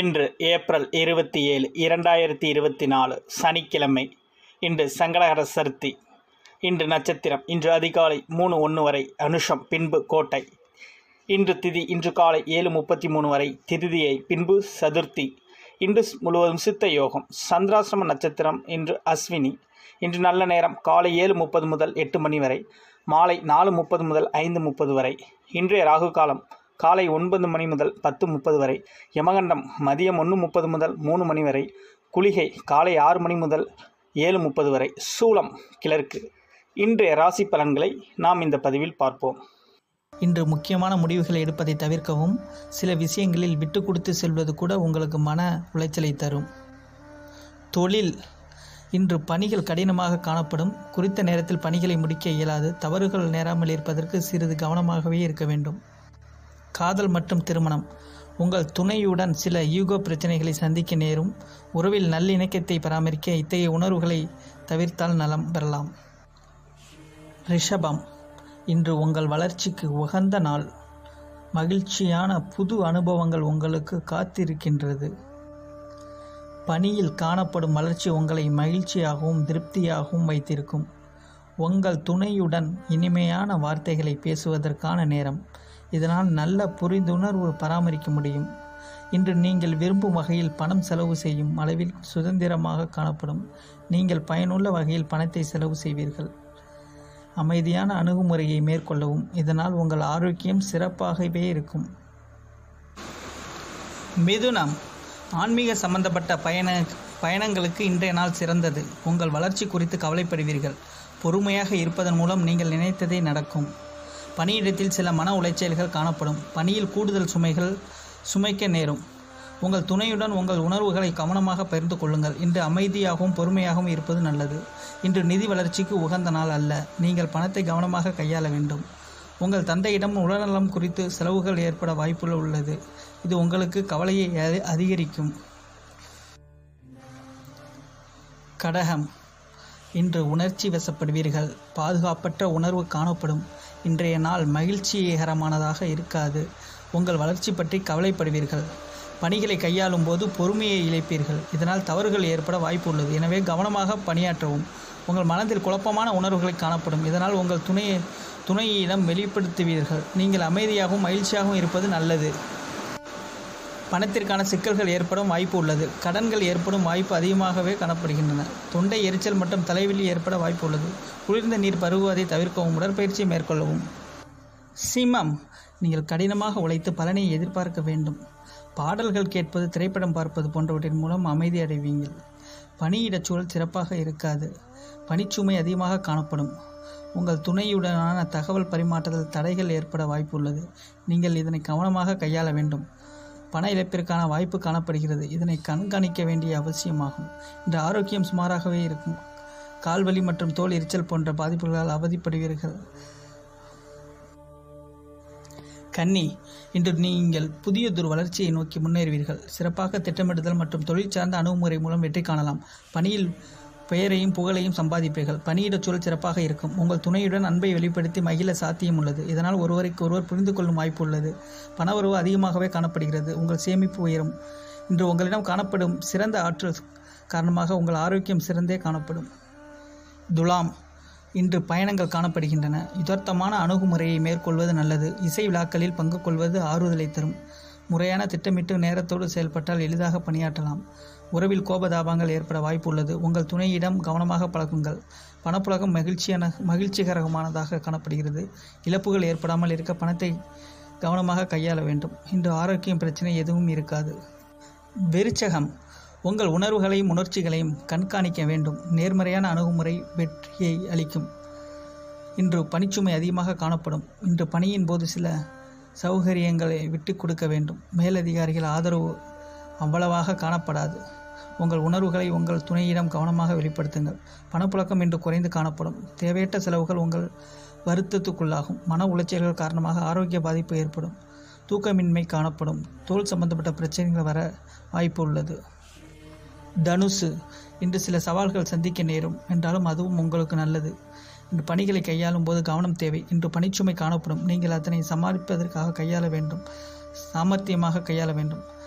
இன்று ஏப்ரல் இருபத்தி ஏழு இரண்டாயிரத்தி இருபத்தி நாலு சனிக்கிழமை. இன்று சங்கடகர சருத்தி. இன்று நட்சத்திரம். இன்று அதிகாலை மூணு ஒன்று வரை அனுஷம் பின்பு கோட்டை. இன்று திதி. இன்று காலை ஏழு முப்பத்தி மூணு வரை திருதியை பின்பு சதுர்த்தி. இன்று முழுவதும் சித்த யோகம். சந்திராசிரம நட்சத்திரம். இன்று அஸ்வினி. இன்று நல்ல நேரம். காலை ஏழு முப்பது முதல் எட்டு மணி வரை. மாலை நாலு முப்பது முதல் ஐந்து முப்பது வரை. இன்றைய ராகு காலம் காலை ஒன்பது மணி முதல் பத்து முப்பது வரை யமகண்டம் மதியம் ஒன்று முப்பது முதல் மூணு மணி வரை குளிகை காலை ஆறு மணி முதல் ஏழு முப்பது வரை சூளம் கிழக்கு. இன்றைய ராசி பலன்களை நாம் இந்த பதிவில் பார்ப்போம். இன்று முக்கியமான முடிவுகளை எடுப்பதை தவிர்க்கவும் சில விஷயங்களில் விட்டு கொடுத்து செல்வது கூட உங்களுக்கு மன உளைச்சலை தரும். தொழில். இன்று பணிகள் கடினமாக காணப்படும். குறித்த நேரத்தில் பணிகளை முடிக்க இயலாது. தவறுகள் நேராமல் இருப்பதற்கு சிறிது கவனமாகவே இருக்க வேண்டும். காதல் மற்றும் திருமணம். உங்கள் துணையுடன் சில ஈகோ பிரச்சனைகளை சந்திக்க நேரும். உறவில் நல்லிணக்கத்தை பராமரிக்க இத்தகைய உணர்வுகளை தவிர்த்தால் நலம் பெறலாம். ரிஷபம். இன்று உங்கள் வளர்ச்சிக்கு உகந்த நாள். மகிழ்ச்சியான புது அனுபவங்கள் உங்களுக்கு காத்திருக்கின்றது. பணியில் காணப்படும் வளர்ச்சி உங்களை மகிழ்ச்சியாகவும் திருப்தியாகவும் வைத்திருக்கும். உங்கள் துணையுடன் இனிமையான வார்த்தைகளை பேசுவதற்கான நேரம். இதனால் நல்ல புரிந்துணர்வு பராமரிக்க முடியும். இன்று நீங்கள் விரும்பும் வகையில் பணம் செலவு செய்யும் அளவில் சுதந்திரமாக காணப்படும். நீங்கள் பயனுள்ள வகையில் பணத்தை செலவு செய்வீர்கள். அமைதியான அணுகுமுறையை மேற்கொள்ளவும். இதனால் உங்கள் ஆரோக்கியம் சிறப்பாகவே இருக்கும். மிதுனம். ஆன்மீக சம்பந்தப்பட்ட பயண பயணங்களுக்கு இன்றைய நாள் சிறந்தது. உங்கள் வளர்ச்சி குறித்து கவலைப்படுவீர்கள். பொறுமையாக இருப்பதன் மூலம் நீங்கள் நினைத்ததே நடக்கும். பணியிடத்தில் சில மன உளைச்சல்கள் காணப்படும். பணியில் கூடுதல் சுமைகள் சுமைக்க நேரும். உங்கள் துணையுடன் உங்கள் உணர்வுகளை கவனமாக பகிர்ந்து கொள்ளுங்கள். இன்று அமைதியாகவும் பொறுமையாகவும் இருப்பது நல்லது. இன்று நிதி வளர்ச்சிக்கு உகந்த நாள் அல்ல. நீங்கள் பணத்தை கவனமாக கையாள வேண்டும். உங்கள் தந்தையிடம் உடல்நலம் குறித்து செலவுகள் ஏற்பட வாய்ப்புகள் உள்ளது. இது உங்களுக்கு கவலையை அதிகரிக்கும். கடகம். இன்று உணர்ச்சி வசப்படுவீர்கள். பாதுகாப்பற்ற உணர்வு காணப்படும். இன்றைய நாள் மகிழ்ச்சிகரமானதாக இருக்காது. உங்கள் வளர்ச்சி பற்றி கவலைப்படுவீர்கள். பணிகளை கையாளும் போது பொறுமையை இழைப்பீர்கள். இதனால் தவறுகள் ஏற்பட வாய்ப்பு உள்ளது எனவே கவனமாக பணியாற்றவும். உங்கள் மனதில் குழப்பமான உணர்வுகளை காணப்படும். இதனால் உங்கள் துணையை துணையிடம் வெளிப்படுத்துவீர்கள். நீங்கள் அமைதியாகவும் மகிழ்ச்சியாகவும் இருப்பது நல்லது. பணத்திற்கான சிக்கல்கள் ஏற்படும் வாய்ப்பு உள்ளது. கடன்கள் ஏற்படும் வாய்ப்பு அதிகமாகவே காணப்படுகின்றன. தொண்டை எரிச்சல் மற்றும் தலைவலி ஏற்பட வாய்ப்பு உள்ளது. குளிர்ந்த நீர் பருகுவதை தவிர்க்கவும் உடற்பயிற்சி மேற்கொள்ளவும். சிம்மம் நீங்கள் கடினமாக உழைத்து பலனை எதிர்பார்க்க வேண்டும். பாடல்கள் கேட்பது திரைப்படம் பார்ப்பது போன்றவற்றின் மூலம் அமைதி அடைவீங்கள். பணியிடச் சூழல் சிறப்பாக இருக்காது. பணிச்சுமை அதிகமாக காணப்படும். உங்கள் துணையுடனான தகவல் பரிமாற்றத்தில் தடைகள் ஏற்பட வாய்ப்பு உள்ளது. நீங்கள் இதனை கவனமாக கையாள வேண்டும். பண இழப்பிற்கான வாய்ப்பு காணப்படுகிறது. இதனை கண்காணிக்க வேண்டிய அவசியமாகும். இந்த ஆரோக்கியம் சுமாராகவே இருக்கும். கால்வலி மற்றும் தோல் எரிச்சல் போன்ற பாதிப்புகளால் அவதிப்படுவீர்கள். கன்னி இன்று நீங்கள் புதியதொரு வளர்ச்சியை நோக்கி முன்னேறுவீர்கள். சிறப்பாக திட்டமிடுதல் மற்றும் தொழில் சார்ந்த அணுகுமுறை மூலம் வெற்றி காணலாம். பணியில் பெயரையும் புகழையும் சம்பாதிப்பீர்கள். பணியிடச் சூழல் சிறப்பாக இருக்கும். உங்கள் துணையுடன் அன்பை வெளிப்படுத்தி மகிழ சாத்தியம் உள்ளது. இதனால் ஒருவருக்கு ஒருவர் புரிந்து கொள்ளும் வாய்ப்பு உள்ளது. பணவரவு அதிகமாகவே காணப்படுகிறது. உங்கள் சேமிப்பு உயரும். இன்று உங்களிடம் காணப்படும் சிறந்த ஆற்றல் காரணமாக உங்கள் ஆரோக்கியம் சிறந்தே காணப்படும். துலாம். இன்று பயணங்கள் காணப்படுகின்றன. யுதார்த்தமான அணுகுமுறையை மேற்கொள்வது நல்லது. இசை விழாக்களில் பங்கு கொள்வது ஆறுதலை தரும். முறையான திட்டமிட்டு நேரத்தோடு செயல்பட்டால் எளிதாக பணியாற்றலாம். உறவில் கோபதாபங்கள் ஏற்பட வாய்ப்பு உள்ளது உங்கள் துணையிடம் கவனமாக பழகுங்கள். பணப்புழக்கம் மகிழ்ச்சியான மகிழ்ச்சிகரமானதாக காணப்படுகிறது. இழப்புகள் ஏற்படாமல் இருக்க பணத்தை கவனமாக கையாள வேண்டும். இன்று ஆரோக்கியம் பிரச்சனை எதுவும் இருக்காது. வெறிச்சகம் உங்கள் உணர்வுகளையும் உணர்ச்சிகளையும் கண்காணிக்க வேண்டும். நேர்மறையான அணுகுமுறை வெற்றியை அளிக்கும். இன்று பணிச்சுமை அதிகமாக காணப்படும். இன்று பணியின் போது சில சௌகரியங்களை விட்டு கொடுக்க வேண்டும். மேலதிகாரிகள் ஆதரவு அவ்வளவாக காணப்படாது. உங்கள் உணர்வுகளை உங்கள் துணையிடம் கவனமாக வெளிப்படுத்துங்கள். பணப்புழக்கம் இன்று குறைந்து காணப்படும். தேவையற்ற செலவுகள் உங்கள் வருத்தத்துக்குள்ளாகும். மன உளைச்சல்கள் காரணமாக ஆரோக்கிய பாதிப்பு ஏற்படும். தூக்கமின்மை காணப்படும். தோல் சம்பந்தப்பட்ட பிரச்சனைகள் வர வாய்ப்பு உள்ளது. தனுசு இன்று சில சவால்கள் சந்திக்க நேரும். என்றாலும் அதுவும் உங்களுக்கு நல்லது. இன்று பணிகளை கையாளும் போது கவனம் தேவை. இன்று பணிச்சுமை காணப்படும். நீங்கள் அதனை சமாளிப்பதற்காக கையாள வேண்டும். சாமர்த்தியமாக கையாள வேண்டும்.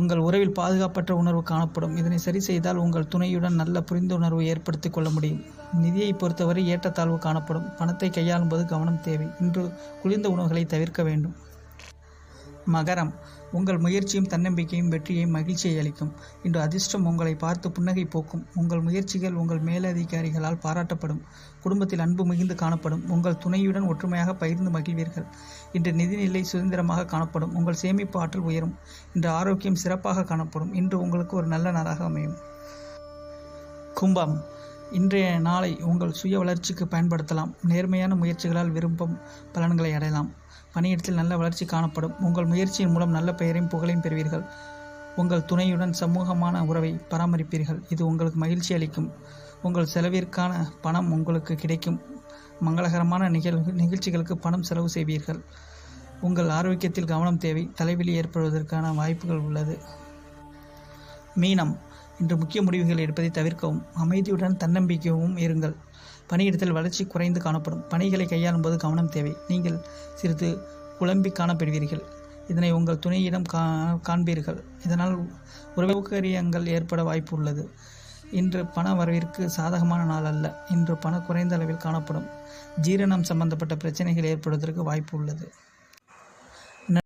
உங்கள் உறவில் பாதுகாப்பற்ற உணர்வு காணப்படும். இதனை சரி செய்தால் உங்கள் துணையுடன் நல்ல புரிந்துணர்வு ஏற்படுத்திக் கொள்ள முடியும். நிதியை பொறுத்தவரை ஏற்றத்தாழ்வு காணப்படும். பணத்தை கையாளும் போது கவனம் தேவை. இன்று குளிர்ந்த உணவுகளை தவிர்க்க வேண்டும். மகரம். உங்கள் முயற்சியும் தன்னம்பிக்கையும் வெற்றியையும் மகிழ்ச்சியை அளிக்கும். இன்று அதிர்ஷ்டம் உங்களை பார்த்து புன்னகை போக்கும். உங்கள் முயற்சிகள் உங்கள் மேலதிகாரிகளால் பாராட்டப்படும். குடும்பத்தில் அன்பு மிகுந்து காணப்படும். உங்கள் துணையுடன் ஒற்றுமையாக பகிர்ந்து மகிழ்வீர்கள். இன்று நிதிநிலை சுதந்திரமாக காணப்படும். உங்கள் சேமிப்பு ஆற்றல் உயரும். இன்று ஆரோக்கியம் சிறப்பாக காணப்படும். இன்று உங்களுக்கு ஒரு நல்ல நாளாக அமையும். கும்பம். இன்றைய நாளை உங்கள் சுய வளர்ச்சிக்கு பயன்படுத்தலாம். நேர்மையான முயற்சிகளால் விரும்பும் பலன்களை அடையலாம். பணியிடத்தில் நல்ல வளர்ச்சி காணப்படும். உங்கள் முயற்சியின் மூலம் நல்ல பெயரையும் புகழையும் பெறுவீர்கள். உங்கள் துணையுடன் சமூகமான உறவை பராமரிப்பீர்கள். இது உங்களுக்கு மகிழ்ச்சி அளிக்கும். உங்கள் செலவிற்கான பணம் உங்களுக்கு கிடைக்கும். மங்களகரமான நிகழ்வு நிகழ்ச்சிகளுக்கு பணம் செலவு செய்வீர்கள். உங்கள் ஆரோக்கியத்தில் கவனம் தேவை. தலைவலி ஏற்படுவதற்கான வாய்ப்புகள் உள்ளது. மீனம். இன்று முக்கிய முடிவுகள் எடுப்பதை தவிர்க்கவும் அமைதியுடன் தன்னம்பிக்கையும் இருங்கள். பணியிடத்தில் வளர்ச்சி குறைந்து காணப்படும். பணிகளை கையாளும் போது கவனம் தேவை. நீங்கள் சிறிது குழம்பி காணப்படுவீர்கள். இதனை உங்கள் துணையிடம் கா காண்பீர்கள். இதனால் உறவுக்கரியங்கள் ஏற்பட வாய்ப்பு உள்ளது இன்று பண வரவிற்கு சாதகமான நாள் அல்ல. இன்று பண குறைந்த அளவில் காணப்படும். ஜீரணம் சம்பந்தப்பட்ட பிரச்சனைகள் ஏற்படுவதற்கு வாய்ப்பு உள்ளது.